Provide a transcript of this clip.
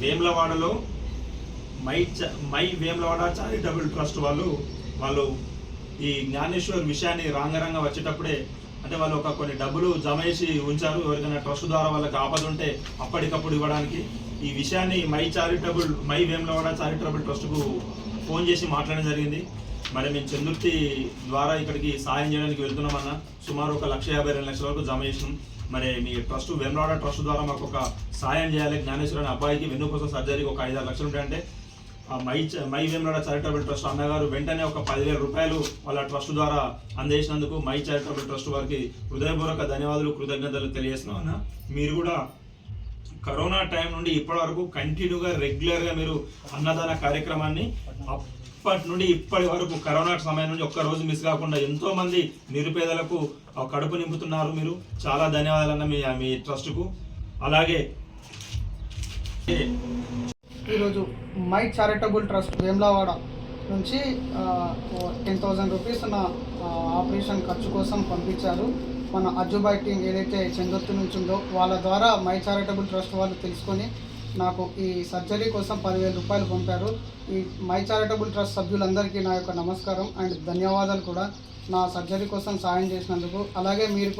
వేములవాడలో మై చ- my Vemulawada charitable trust వాళ్ళు వాళ్ళు ఈ జ్ఞానేశ్వర్ విషయాన్ని రాంగరంగ వచ్చేటప్పుడే అంటే వాళ్ళు ఒక కొన్ని డబ్బులు జమ చేసి ఉంచారు. ఎవరికైనా ట్రస్ట్ ద్వారా వాళ్ళకి ఆపద ఉంటే అప్పటికప్పుడు ఇవ్వడానికి. ఈ విషయాన్ని my charitable my Vemulawada charitable ట్రస్ట్కు phone చేసి మాట్లాడడం జరిగింది. మరి మేము చందుర్తి ద్వారా ఇక్కడికి సాయం చేయడానికి వెళ్తున్నామన్న సుమారు ఒక లక్ష యాభై రెండు లక్షల వరకు జమ చేసినాం. మరి మీ ట్రస్ట్ వెమ్రాడ ట్రస్ట్ ద్వారా మాకు ఒక సాయం చేయాలి. జ్ఞానేశ్వర అనే అబ్బాయికి వెన్నుకోసం సర్జరీకి ఒక ఐదారు లక్షలు ఉంటాయంటే ఆ మై చ- మై వేమరాడ చారిటబుల్ ట్రస్ట్ అన్నగారు వెంటనే ఒక పదివేల రూపాయలు వాళ్ళ ట్రస్ట్ ద్వారా అందేసినందుకు మై చారిటబుల్ ట్రస్ట్ వారికి హృదయపూర్వక ధన్యవాదాలు కృతజ్ఞతలు తెలియజేస్తున్నాం అన్న. మీరు కూడా కరోనా టైం నుండి ఇప్పటి వరకు కంటిన్యూగా రెగ్యులర్గా మీరు అన్నదాన కార్యక్రమాన్ని అప్పటి నుండి ఇప్పటి వరకు కరోనా సమయం నుండి ఒక్క రోజు మిస్ కాకుండా ఎంతో మంది నిరుపేదలకు కడుపు నింపుతున్నారు మీరు. చాలా ధన్యవాదాలు అన్న మీ మీ ట్రస్ట్కు. అలాగే ఈరోజు మై చారిటబుల్ ట్రస్ట్ వేమ్లావాడ నుంచి టెన్ థౌజండ్ రూపీస్ నా ఆపరేషన్ ఖర్చు కోసం పంపించారు. మన అజుబాయ్ టీం ఏదైతే చందొత్తు నుంచి ఉందో వాళ్ళ ద్వారా మై చారిటబుల్ ట్రస్ట్ వాళ్ళు తెలుసుకొని నాకు ఈ సర్జరీ కోసం పదివేల రూపాయలు పంపారు. ఈ మై చారిటబుల్ ట్రస్ట్ సభ్యులందరికీ నా యొక్క నమస్కారం అండ్ ధన్యవాదాలు కూడా. నా సర్జరీ కోసం సాయం చేసినందుకు. అలాగే మీరు